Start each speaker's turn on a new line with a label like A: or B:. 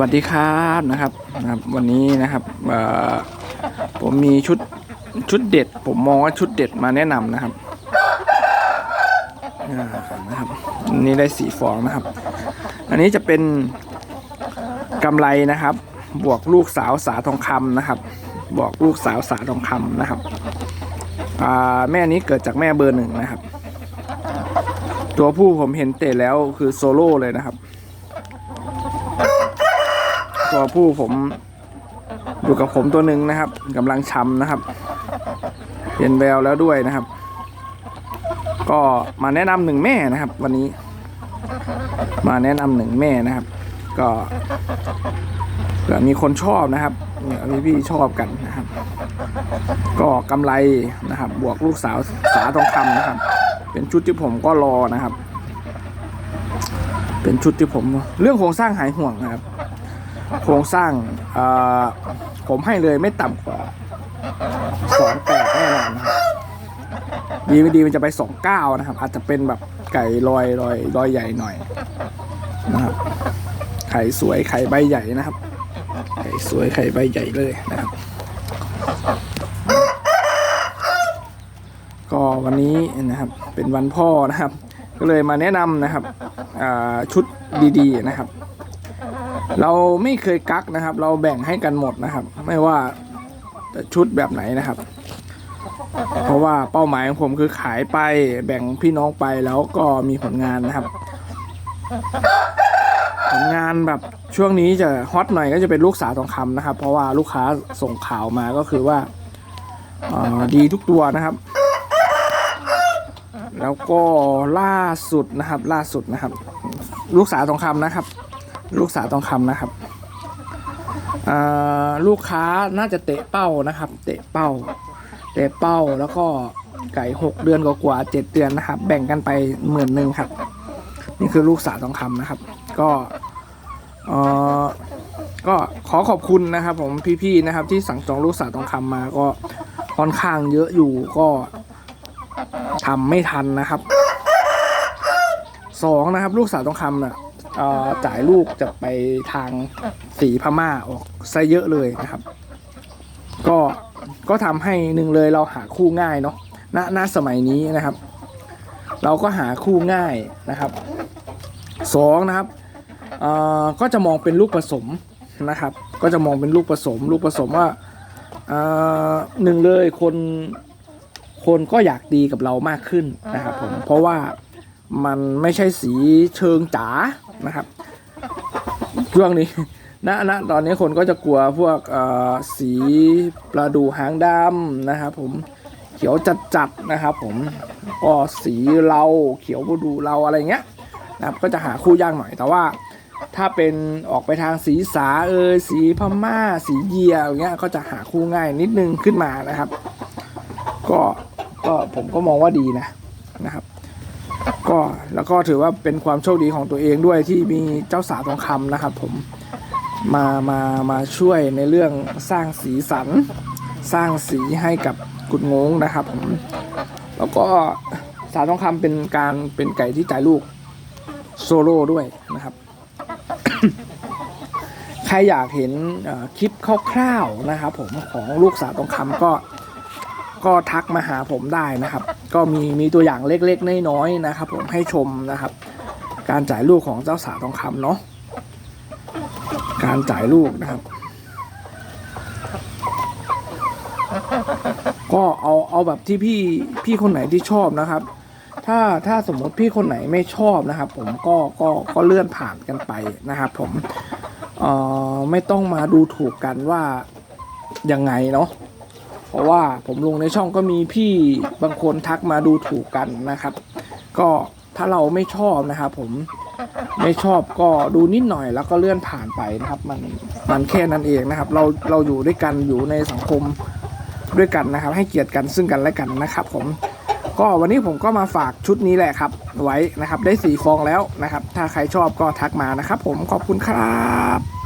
A: วัสดีครับนะครับนะครับ วันนี้นะครับผมมีชุดชุดเด็ด ผมมองว่าชุดเด็ดมาแนะนำนะครับนะครับนนี้ได้สีฟองนะครับ อันนี้จะเป็นกำไรนะครับ บวกลูกสาวสาทองคำนะครับ บวกลูกสาวสาทองคำนะครับแม่นี้เกิดจากแม่เบอร์หนึ่งนะครับ ตัวผู้ผมเห็นเตะแล้วคือโซโล่เลยนะครับ ตัวผู้ผมอยู่กับผมตัวหนึ่งนะครับกำลังช้ำนะครับเห็นแววแล้วด้วยนะครับ ก็มาแนะนำหนึ่งแม่นะครับ วันนี้ มาแนะนำหนึ่งแม่นะครับ ก็เผื่อมีคนชอบนะครับเนี่ยพี่ชอบกันนะครับ ก็กำไรนะครับ บวกลูกสาวสาทองคำนะครับ เป็นชุดที่ผมก็รอนะครับ เป็นชุดที่ผม เรื่องโครงสร้างหายห่วงนะครับ โครงสร้างผมให้เลยไม่ต่ำกว่าสองแปดแน่นอนนะครับดีไม่ดีมันจะไปสองเก้านะครับ อาจจะเป็นแบบไก่ลอยลอยลอยใหญ่หน่อยนะครับไข่สวยไข่ใบใหญ่นะครับ ไข่สวยไข่ใบใหญ่เลยนะครับ ก็วันนี้นะครับเป็นวันพ่อนะครับ ก็เลยมาแนะนำนะครับชุดดีๆนะครับ เราไม่เคยกักนะครับ เราแบ่งให้กันหมดนะครับ ไม่ว่าชุดแบบไหนนะครับ เพราะว่าเป้าหมายของผมคือขายไปแบ่งพี่น้องไปแล้วก็มีผลงานนะครับ ผลงานแบบช่วงนี้จะฮอตหน่อยก็จะเป็นลูกสาวทองคำนะครับ เพราะว่าลูกค้าส่งข่าวมาก็คือว่าอ่าดีทุกตัวนะครับ แล้วก็ล่าสุดนะครับล่าสุดนะครับ ลูกสาวทองคำนะครับ ลูกสาวทองคำนะครับลูกค้าน่าจะเตะเป้านะครับ เตะเป้า เตะเป้าแล้วก็ไก่หกเดือนกว่าๆเจ็ดเดือนนะครับ แบ่งกันไปหมื่นหนึ่งครับ นี่คือลูกสาวทองคำนะครับ ก็เออก็ขอขอบคุณนะครับ ผมพี่ๆนะครับ ที่สั่งจองลูกสาวทองคำมาก็ค่อนข้างเยอะอยู่ก็ทำไม่ทันนะครับสองนะครับ ลูกสาวทองคำน่ะเอ่อ จ่ายลูกจะไปทางสีพม่าออกซะเยอะเลยนะครับ ก็ก็ทำให้หนึ่งเลยเราหาคู่ง่ายเนาะณณสมัยนี้นะครับ เราก็หาคู่ง่ายนะครับสองนะครับก็จะมองเป็นลูกผสมนะครับ ก็จะมองเป็นลูกผสม ลูกผสมว่าหนึ่งเลยคนคนก็อยากดีกับเรามากขึ้นนะครับผมเพราะว่า มันไม่ใช่สีเชิงจ๋านะครับช่วงนี้ณณตอนนี้คนก็จะกลัวพวกสีปลาดูหางดำนะครับ ผมเขียวจัดๆนะครับผมก็สีเราเขียวบูดูเราอะไรเงี้ยนะครับก็จะหาคู่ยากหน่อยแต่ว่าถ้าเป็นออกไปทางสีสาเอย สีพม่า สีเยียอะไรเงี้ยก็จะหาคู่ง่ายนิดนึงขึ้นมานะครับ ก็ก็ผมก็มองว่าดีนะนะครับ ก็แล้วก็ถือว่าเป็นความโชคดีของตัวเองด้วยที่มีเจ้าสาวทองคำนะครับ ผมมามามาช่วยในเรื่องสร้างสีสัน สร้างสีให้กับกุดงงนะครับ ผม แล้วก็สาวทองคำเป็นการเป็นไก่ที่จ่ายลูกโซโล่ด้วยนะครับ ใครอยากเห็นคลิปคร่าวๆนะครับ ผมของลูกสาวทองคำก็ ก็ทักมาหาผมได้นะครับ ก็มีมีตัวอย่างเล็กๆน้อยๆนะครับ ผมให้ชมนะครับ การจ่ายลูกของเจ้าสาวทองคำเนาะการจ่ายลูกนะครับ ก็เอาเอาแบบที่พี่พี่คนไหนที่ชอบนะครับ ถ้าถ้าสมมติพี่คนไหนไม่ชอบนะครับ ผมก็ก็ก็เลื่อนผ่านกันไปนะครับ ผมเอ่อไม่ต้องมาดูถูกกันว่ายังไงเนาะ เพราะว่าผมลงในช่องก็มีพี่บางคนทักมาดูถูกกันนะครับ ก็ถ้าเราไม่ชอบนะครับผมไม่ชอบก็ดูนิดหน่อยแล้วก็เลื่อนผ่านไปนะครับ มันมันแค่นั้นเองนะครับ เราเราอยู่ด้วยกันอยู่ในสังคมด้วยกันนะครับ ให้เกียรติกันซึ่งกันและกันนะครับ ผมก็วันนี้ผมก็มาฝากชุดนี้แหละครับ ไว้นะครับ ได้สีฟองแล้วนะครับ ถ้าใครชอบก็ทักมานะครับ ผมขอบคุณครับ